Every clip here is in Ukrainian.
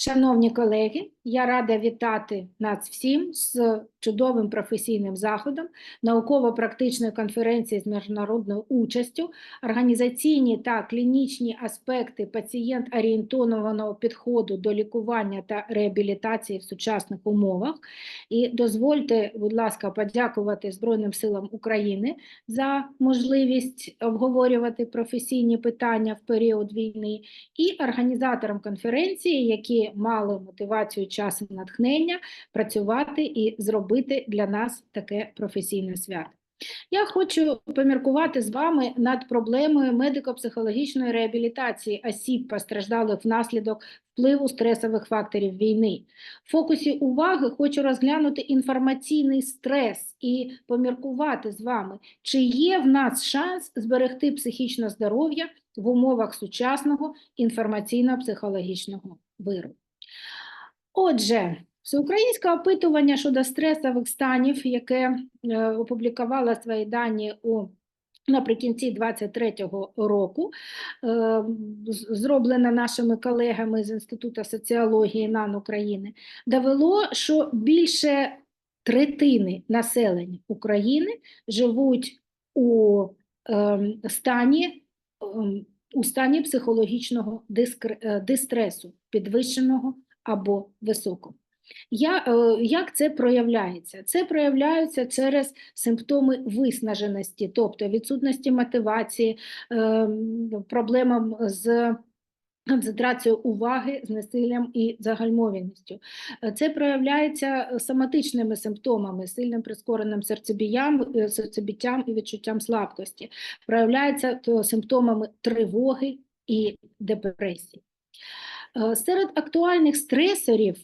Шановні колеги, я рада вітати нас всім з чудовим професійним заходом, науково-практичної конференції з міжнародною участю, організаційні та клінічні аспекти пацієнт-орієнтованого підходу до лікування та реабілітації в сучасних умовах. І дозвольте, будь ласка, подякувати Збройним силам України за можливість обговорювати професійні питання в період війни і організаторам конференції, які мали мотивацію часу натхнення працювати і зробити для нас таке професійне свято. Я хочу поміркувати з вами над проблемою медико-психологічної реабілітації осіб, постраждалих внаслідок впливу стресових факторів війни. В фокусі уваги хочу розглянути інформаційний стрес і поміркувати з вами, чи є в нас шанс зберегти психічне здоров'я в умовах сучасного інформаційно-психологічного виру. Отже, всеукраїнське опитування щодо стресових станів, яке е, опублікувало свої дані у Наприкінці 23-го року е, зроблено нашими колегами з Інституту соціології НАН України, довело, що більше третини населення України живуть у е, стані ем, у стані психологічного дистресу, підвищеного або високого. Я, е, як це проявляється? Це проявляється через симптоми виснаженості, тобто відсутності мотивації, е, проблемам з концентрацією уваги, з насиллям і загальмовленістю. Е, Це проявляється соматичними симптомами, сильним прискореним серцебіям, серцебіттям і відчуттям слабкості. Проявляється то симптомами тривоги і депресії. Е, Серед актуальних стресорів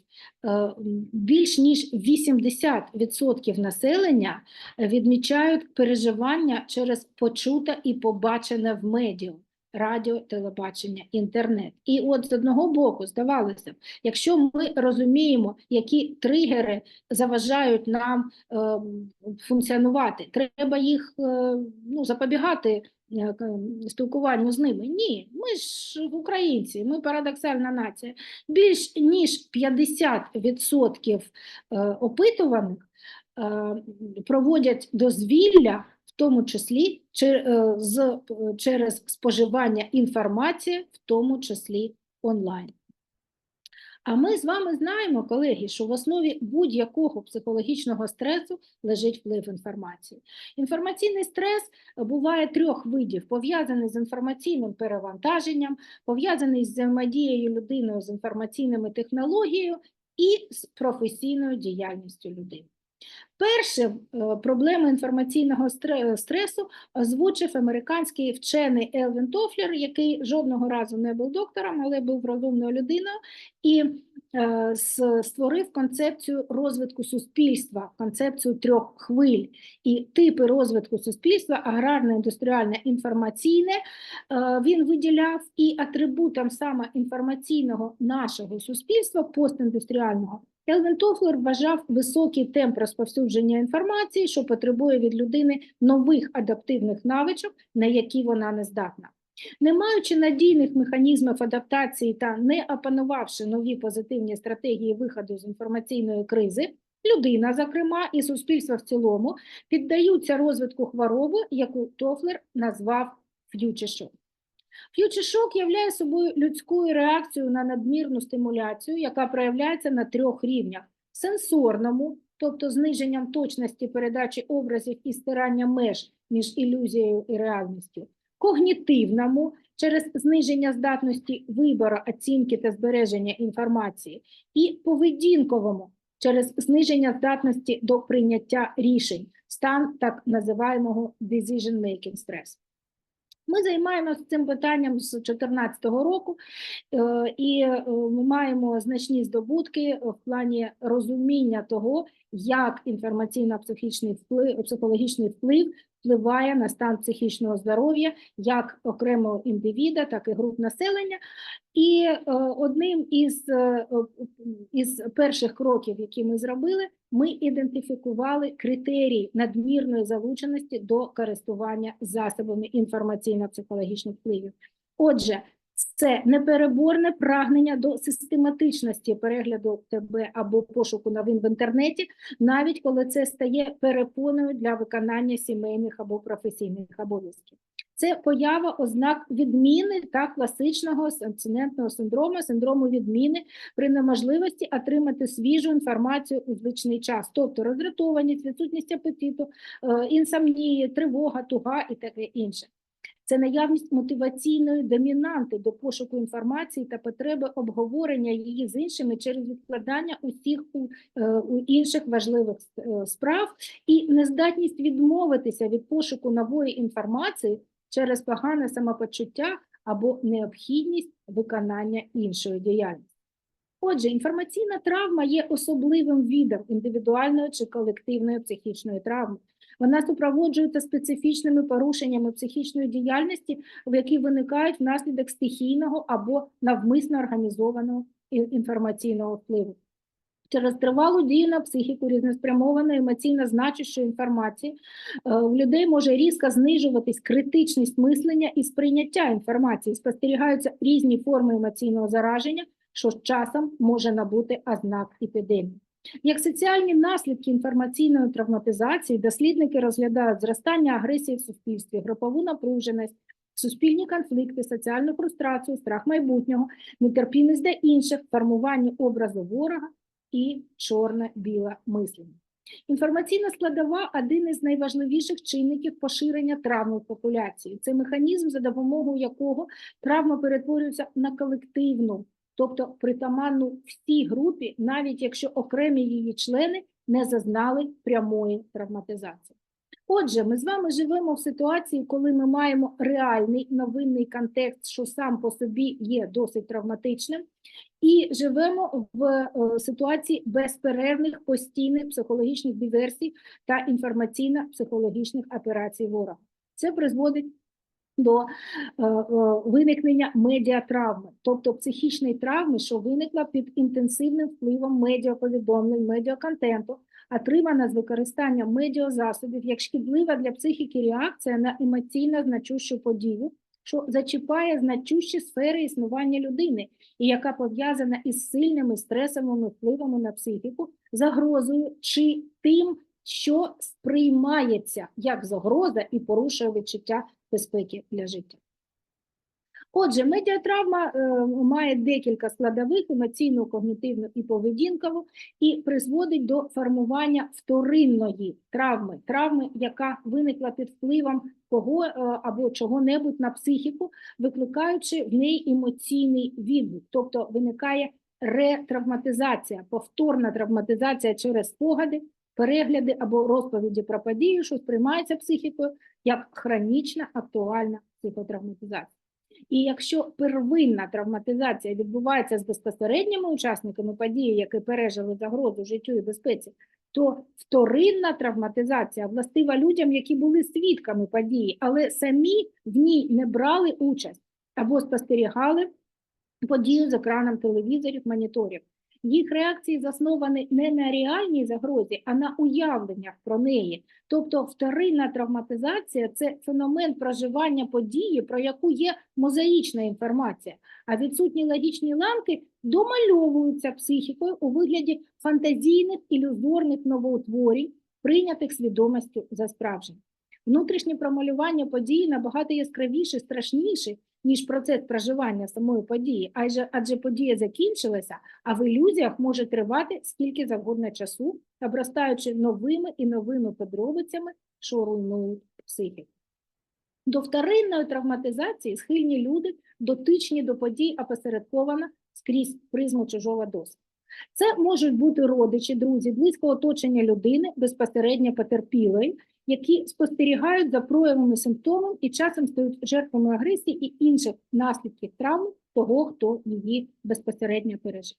е, більш ніж 80% населення відмічають переживання через почуте і побачене в медіа. Радіо, телебачення, інтернет. І от з одного боку, здавалося б, якщо ми розуміємо, які тригери заважають нам е, функціонувати, треба їх е, ну, запобігати спілкуванню з ними. Ні, ми ж українці, ми парадоксальна нація. Більш ніж 50% е, опитуваних е, проводять дозвілля, в тому числі е, через споживання інформації, в тому числі онлайн. А ми з вами знаємо, колеги, що в основі будь-якого психологічного стресу лежить вплив інформації. Інформаційний стрес буває трьох видів: пов'язаний з інформаційним перевантаженням, пов'язаний з взаємодією людиною з інформаційними технологією і з професійною діяльністю людини. Перше проблему інформаційного стресу озвучив американський вчений Елвін Тофлер, який жодного разу не був доктором, але був розумною людиною, і е, створив концепцію розвитку суспільства, концепцію трьох хвиль. І типи розвитку суспільства аграрне, індустріальне, інформаційне е, він виділяв і атрибутом саме інформаційного нашого суспільства, постіндустріального, Елвін Тофлер вважав високий темп розповсюдження інформації, що потребує від людини нових адаптивних навичок, на які вона не здатна. Не маючи надійних механізмів адаптації та не опанувавши нові позитивні стратегії виходу з інформаційної кризи, людина, зокрема, і суспільство в цілому піддаються розвитку хвороби, яку Тофлер назвав ф'ючер-шок. Ф'ючер-шок являє собою людською реакцією на надмірну стимуляцію, яка проявляється на трьох рівнях: сенсорному, тобто зниженням точності передачі образів і стирання меж між ілюзією і реальністю, когнітивному через зниження здатності вибору, оцінки та збереження інформації, і поведінковому через зниження здатності до прийняття рішень, стан так називаємого decision-making stress. Ми займаємося цим питанням з 2014 року, е, і е, ми маємо значні здобутки в плані розуміння того, як інформаційно-психічний вплив, психологічний вплив впливає на стан психічного здоров'я як окремого індивіда, так і груп населення. І е, одним із, е, із перших кроків, які ми зробили, ми ідентифікували критерії надмірної залученості до користування засобами інформаційно-психологічних впливів. Отже, Це непереборне прагнення до систематичності перегляду тебе або пошуку новин в інтернеті, навіть коли це стає перепоною для виконання сімейних або професійних обов'язків. Це поява ознак відміни та класичного абстинентного синдрому, синдрому відміни при неможливості отримати свіжу інформацію у звичний час, тобто роздратованість, відсутність апетиту, е, інсомнії, тривога, туга і таке інше. Це наявність мотиваційної домінанти до пошуку інформації та потреби обговорення її з іншими через відкладання усіх е, інших важливих е, справ і нездатність відмовитися від пошуку нової інформації через погане самопочуття або необхідність виконання іншої діяльності. Отже, інформаційна травма є особливим видом індивідуальної чи колективної психічної травми. Вона супроводжується специфічними порушеннями психічної діяльності, які виникають внаслідок стихійного або навмисно організованого інформаційного впливу. Через тривалу дію на психіку різноспрямованої емоційно значущої інформації е, у людей може різко знижуватись критичність мислення і сприйняття інформації. Спостерігаються різні форми емоційного зараження, що з часом може набути ознак епідемії. Як соціальні наслідки інформаційної травматизації, дослідники розглядають зростання агресії в суспільстві, групову напруженість, суспільні конфлікти, соціальну фрустрацію, страх майбутнього, нетерпімість до інших, формування образу ворога і чорне-біле мислення. Інформаційна складова один із найважливіших чинників поширення травми в популяції. Це механізм, за допомогою якого травма перетворюється на колективну, тобто притаманну всій групі, навіть якщо окремі її члени не зазнали прямої травматизації. Отже, ми з вами живемо в ситуації, коли ми маємо реальний новинний контекст, що сам по собі є досить травматичним, і живемо в е, ситуації безперервних постійних психологічних диверсій та інформаційно-психологічних операцій ворога. Це призводить до е, е, виникнення медіатравми, тобто психічної травми, що виникла під інтенсивним впливом медіаповідомлень, медіаконтенту, отримана з використанням медіазасобів як шкідлива для психіки реакція на емоційно значущу подію, що зачіпає значущі сфери існування людини, і яка пов'язана із сильними стресовими впливами на психіку, загрозою чи тим, що сприймається як загроза і порушує відчуття безпеки для життя. Отже, медіатравма е, має декілька складових емоційну, когнітивну і поведінкову, і призводить до формування вторинної травми, травми, яка виникла під впливом кого е, або чого-небудь на психіку, викликаючи в неї емоційний відгук, тобто виникає ретравматизація, повторна травматизація через спогади, перегляди або розповіді про подію, що сприймається психікою як хронічна актуальна психотравматизація. І якщо первинна травматизація відбувається з безпосередніми учасниками події, які пережили загрозу життю і безпеці, то вторинна травматизація властива людям, які були свідками події, але самі в ній не брали участь або спостерігали подію з екраном телевізорів, моніторів. Їх реакції засновані не на реальній загрозі, а на уявленнях про неї. Тобто вторинна травматизація це феномен проживання події, про яку є мозаїчна інформація, а відсутні логічні ланки домальовуються психікою у вигляді фантазійних ілюзорних новоутворень, прийнятих свідомістю за справжнє. Внутрішнє промалювання події набагато яскравіше, страшніше, ніж процес проживання самої події, адже, адже подія закінчилася, а в ілюзіях може тривати скільки завгодно часу, обростаючи новими і новими подробицями, що руйнують психіку. До вторинної травматизації схильні люди, дотичні до подій опосередковано скрізь призму чужого досвіду. Це можуть бути родичі, друзі, близько оточення людини, безпосередньо потерпілої, які спостерігають за проявами симптомів і часом стають жертвами агресії і інших наслідків травми того, хто її безпосередньо пережив.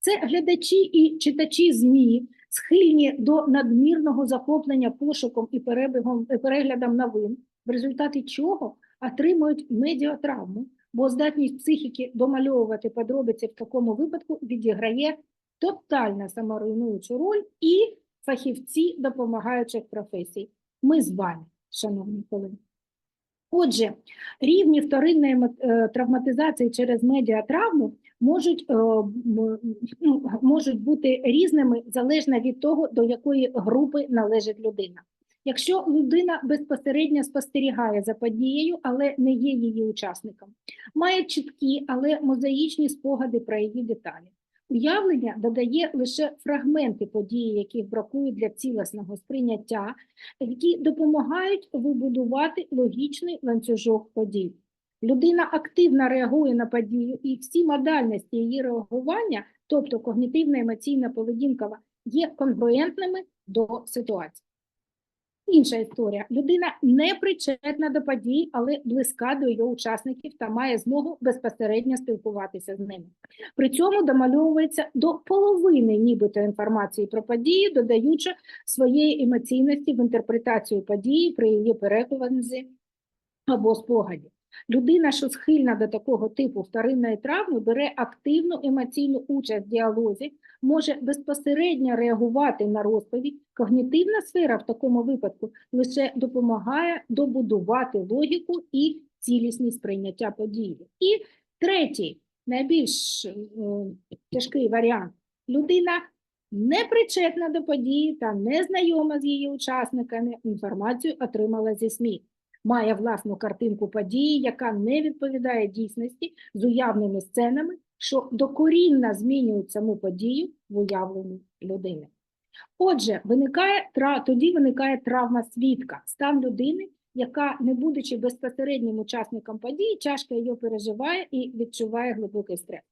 Це глядачі і читачі ЗМІ, схильні до надмірного захоплення пошуком і перебігом, е, переглядом новин, в результаті чого отримують медіатравму, бо здатність психіки домальовувати подробиці в такому випадку відіграє тотально саморуйнуючу роль і фахівці допомагаючих професій. Ми з вами, шановні колеги. Отже, рівні вторинної е, травматизації через медіатравму можуть, е, ну, можуть бути різними залежно від того, до якої групи належить людина. Якщо людина безпосередньо спостерігає за подією, але не є її учасником, має чіткі, але мозаїчні спогади про її деталі. Уявлення додає лише фрагменти події, яких бракує для цілісного сприйняття, які допомагають вибудувати логічний ланцюжок подій. Людина активно реагує на подію, і всі модальності її реагування, тобто когнітивна емоційна поведінка, є конгруентними до ситуації. Інша історія. Людина не причетна до подій, але близька до його учасників та має змогу безпосередньо спілкуватися з ними. При цьому домальовується до половини нібито інформації про події, додаючи своєї емоційності в інтерпретацію події при її переконанні або спогаді. Людина, що схильна до такого типу вторинної травми, бере активну емоційну участь в діалозі, може безпосередньо реагувати на розповідь. Когнітивна сфера в такому випадку лише допомагає добудувати логіку і цілісність сприйняття події. І третій, найбільш е, тяжкий варіант. Людина не причетна до події та не знайома з її учасниками, інформацію отримала зі СМІ. Має власну картинку події, яка не відповідає дійсності з уявними сценами, що докорінно змінюють саму подію в уявленні людини. Отже, виникає, тоді виникає травма свідка, стан людини, яка, не будучи безпосереднім учасником події, тяжко її переживає і відчуває глибокий стрес.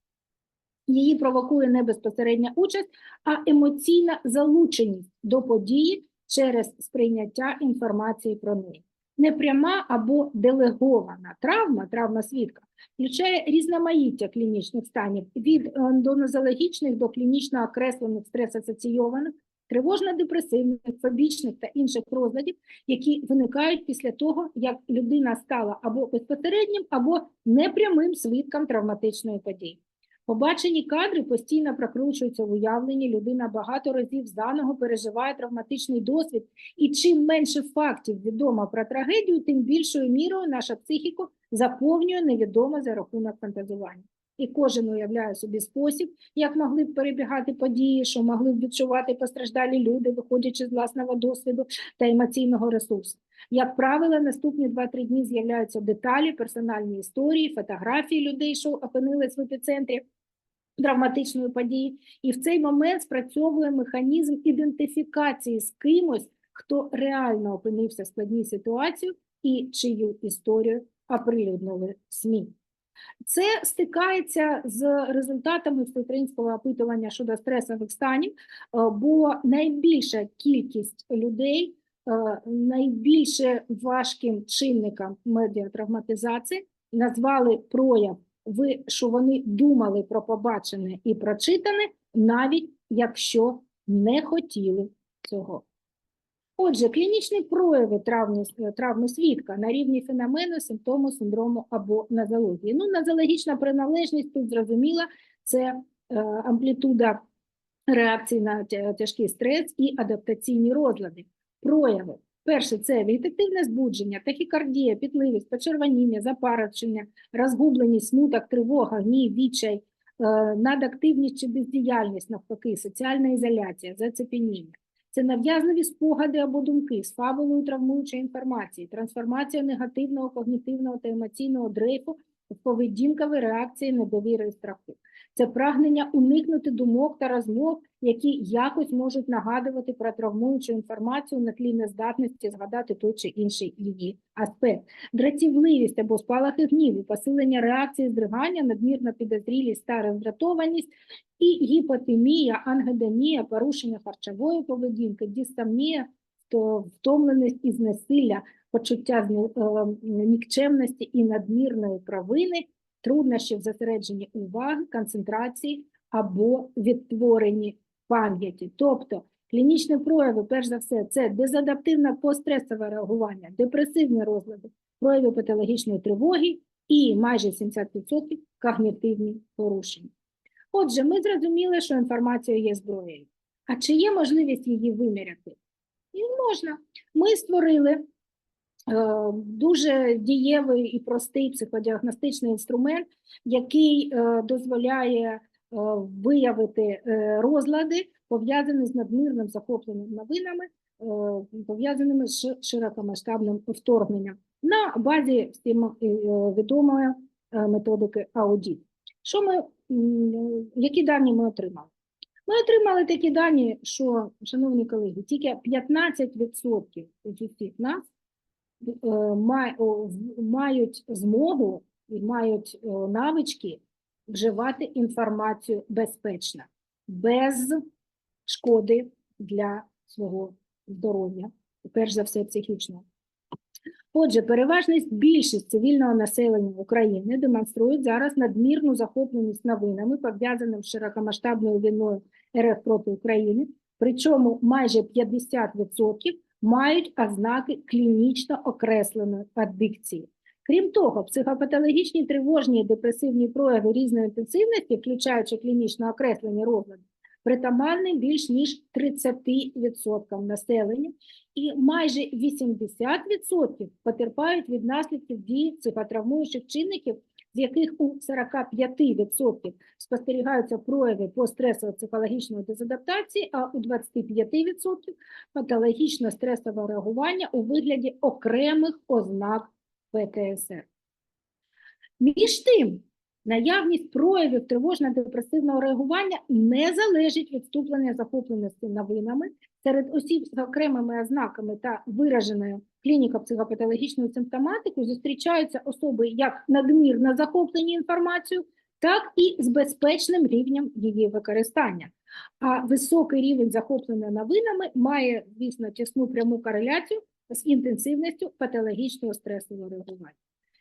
Її провокує не безпосередня участь, а емоційна залученість до події через сприйняття інформації про неї. Непряма або делегована травма, травма свідка, включає різноманіття клінічних станів від ендонозологічних до клінічно окреслених стрес-асоційованих, тривожно-депресивних, фобічних та інших розладів, які виникають після того, як людина стала або безпосереднім, або непрямим свідком травматичної події. Побачені кадри постійно прокручуються в уявленні, людина багато разів заново переживає травматичний досвід, і чим менше фактів відомо про трагедію, тим більшою мірою наша психіка заповнює невідоме за рахунок фантазування. І кожен уявляє собі спосіб, як могли б перебігати події, що могли б відчувати постраждалі люди, виходячи з власного досвіду та емоційного ресурсу. Як правило, наступні 2-3 дні з'являються деталі, персональні історії, фотографії людей, що опинились в епіцентрі травматичної події, і в цей момент спрацьовує механізм ідентифікації з кимось, хто реально опинився в складній ситуації і чию історію оприлюднили СМІ. Це стикається з результатами всеукраїнського опитування щодо стресових станів, е, бо найбільша кількість людей е, найбільше важким чинником медіатравматизації назвали прояв, ви, що вони думали про побачене і прочитане, навіть якщо не хотіли цього. Отже, клінічні прояви травми, травми свідка на рівні феномену, симптому, синдрому або нозології. Ну, нозологічна приналежність тут зрозуміла, це е, амплітуда реакції на тяжкий стрес і адаптаційні розлади. Прояви. Перше це вегетативне збудження, тахікардія, пітливість, почервоніння, запарочення, розгубленість, смуток, тривога, гнів, відчай, е, надактивність чи бездіяльність, навпаки, соціальна ізоляція, зацепеніння. Це нав'язливі спогади або думки з фабулою травмуючої інформації, трансформація негативного когнітивного та емоційного дрейфу в поведінкові реакції недовіри і страху. Це прагнення уникнути думок та розмов, які якось можуть нагадувати про травмуючу інформацію на тлі нездатності згадати той чи інший її аспект. Дратівливість або спалахи гніву, посилення реакції здригання, надмірна підозрілість та роздратованість, і гіпотемія, ангедонія, порушення харчової поведінки, дистамнія, то втомленість і знесилля, почуття е, нікчемності і надмірної провини, труднощі в зосередженні уваги, концентрації або відтворенні пам'яті. Тобто клінічні прояви, перш за все, це дезадаптивне постресове реагування, депресивні розлади, прояви патологічної тривоги і майже 70% когнітивні порушення. Отже, ми зрозуміли, що інформація є зброєю. А чи є можливість її виміряти? І можна. Ми створили е, дуже дієвий і простий психодіагностичний інструмент, який е, дозволяє виявити е, розлади, пов'язані з надмірним захопленням новинами, е, пов'язаними з широкомасштабним вторгненням на базі всім е, відомої е, методики аудіт. Що ми, які дані ми отримали? Ми отримали такі дані, що, шановні колеги, тільки 15% з усіх нас е, мають змогу і мають е, навички вживати інформацію безпечно, без шкоди для свого здоров'я, перш за все психічного. Отже, переважність більшість цивільного населення України демонструють зараз надмірну захопленість новинами, пов'язаними з широкомасштабною війною РФ проти України, причому майже 50% мають ознаки клінічно окресленої аддикції. Крім того, психопатологічні тривожні і депресивні прояви різної інтенсивності, включаючи клінічно окреслені розлади, притаманні більш ніж 30% населення, і майже 80% потерпають від наслідків дії психотравмуючих чинників, з яких у 45% спостерігаються прояви постресово-психологічної дезадаптації, а у 25% патологічно стресове реагування у вигляді окремих ознак ПТСР. Між тим, наявність проявів тривожно-депресивного реагування не залежить від вступлення захопленості новинами серед осіб з окремими ознаками та вираженою клініко-психопатологічною симптоматикою зустрічаються особи як надмірно захоплені інформацією, так і з безпечним рівнем її використання. А високий рівень захоплення новинами має, звісно, тісну пряму кореляцію з інтенсивністю патологічного стресового реагування.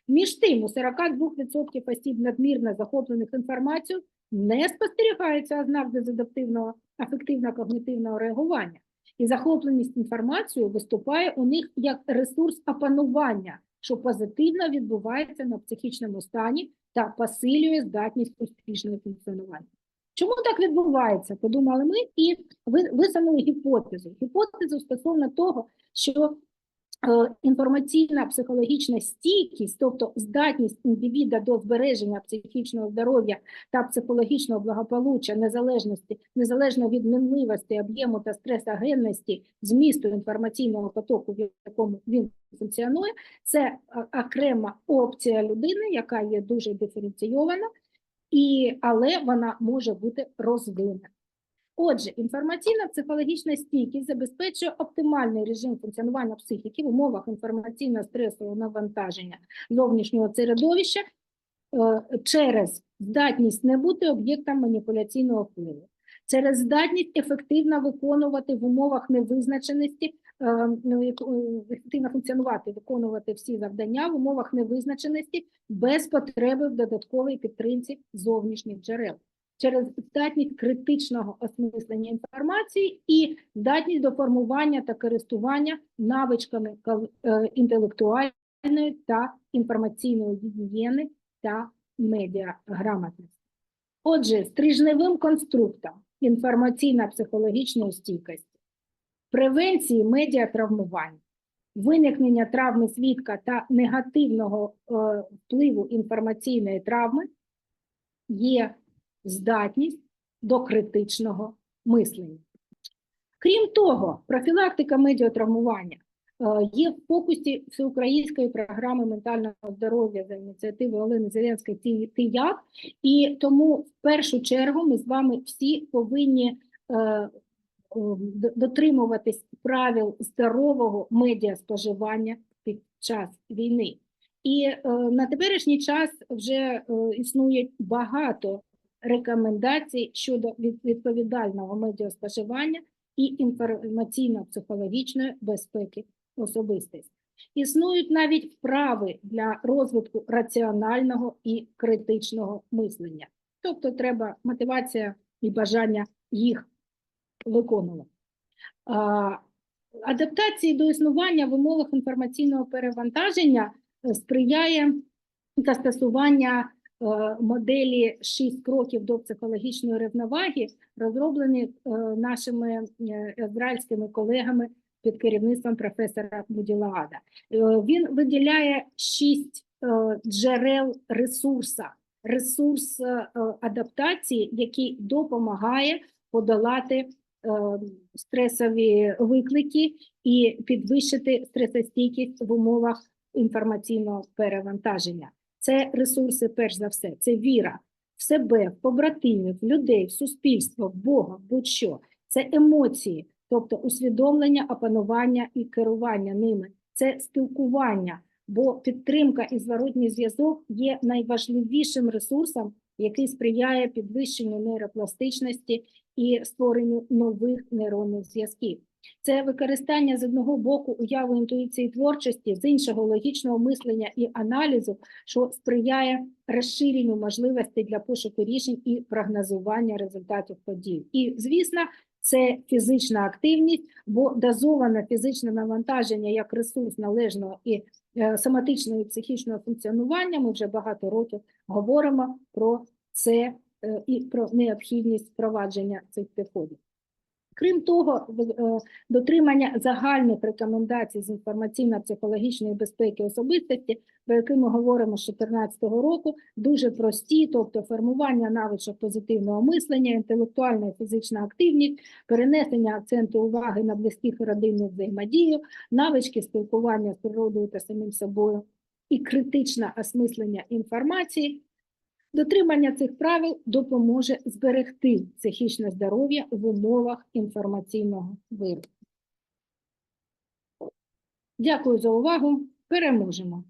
Між тим, у 42% осіб надмірно захоплених інформацією не спостерігається ознак дезадаптивного афективно-когнітивного реагування, і захопленість інформацією виступає у них як ресурс опанування, що позитивно відбувається на психічному стані та посилює здатність успішного функціонування. Чому так відбувається? Подумали ми і ви- висунули гіпотезу. Гіпотезу стосовно того, що інформаційна психологічна стійкість, тобто здатність індивіда до збереження психічного здоров'я та психологічного благополуччя незалежності, незалежно від мінливості, об'єму та стресогенності змісту інформаційного потоку, в якому він функціонує, це окрема опція людини, яка є дуже диференційована, і, але вона може бути розвинена. Отже, інформаційна психологічна стійкість забезпечує оптимальний режим функціонування психіки в умовах інформаційно-стресового навантаження зовнішнього середовища е, через здатність не бути об'єктом маніпуляційного впливу, через здатність ефективно виконувати в умовах невизначеності, е, ну, е, ефективно функціонувати, виконувати всі завдання в умовах невизначеності без потреби в додатковій підтримці зовнішніх джерел через здатність критичного осмислення інформації і здатність до формування та користування навичками е, інтелектуальної та інформаційної гігієни та медіаграмотності. Отже, стрижневим конструктом інформаційно-психологічної стійкості, превенції медіатравмування, виникнення травми свідка та негативного е, впливу інформаційної травми є здатність до критичного мислення. Крім того, профілактика медіатравмування е, є в фокусі всеукраїнської програми ментального здоров'я за ініціативою Олени Зеленської «Ти- «Ти як?». І тому в першу чергу ми з вами всі повинні е, дотримуватись правил здорового медіаспоживання під час війни. І е, на теперішній час вже існує багато рекомендацій щодо від- відповідального медіаспоживання і інформаційно-психологічної безпеки особистості. Існують навіть вправи для розвитку раціонального і критичного мислення. Тобто треба мотивація і бажання їх виконувати. Адаптації до існування в умовах інформаційного перевантаження е, сприяє застосування моделі «6 кроків до психологічної рівноваги, розроблені е, нашими е, ізраїльськими колегами під керівництвом професора Буділагада. Е, Він виділяє шість е, джерел ресурса, ресурс е, е, адаптації, який допомагає подолати е, стресові виклики і підвищити стресостійкість в умовах інформаційного перевантаження. Це ресурси, перш за все, це віра в себе, в побратимів, в людей, в суспільство, в Бога, будь-що. Це емоції, тобто усвідомлення, опанування і керування ними. Це спілкування, бо підтримка і зворотній зв'язок є найважливішим ресурсом, який сприяє підвищенню нейропластичності і створенню нових нейронних зв'язків. Це використання з одного боку уяви інтуїції творчості, з іншого логічного мислення і аналізу, що сприяє розширенню можливостей для пошуку рішень і прогнозування результатів подій. І, звісно, це фізична активність, бо дозоване фізичне навантаження як ресурс належного і е, соматичного і психічного функціонування. Ми вже багато років говоримо про це е, і про необхідність впровадження цих підходів. Крім того, е, дотримання загальних рекомендацій з інформаційно-психологічної безпеки особистості, про які ми говоримо з 2014 року, дуже прості, тобто формування навичок позитивного мислення, інтелектуальна і фізична активність, перенесення акценту уваги на близьких і родинну взаємодію, навички спілкування з природою та самим собою і критичне осмислення інформації, Дотримання цих правил допоможе зберегти психічне здоров'я в умовах інформаційного виру. Дякую за увагу. Переможемо!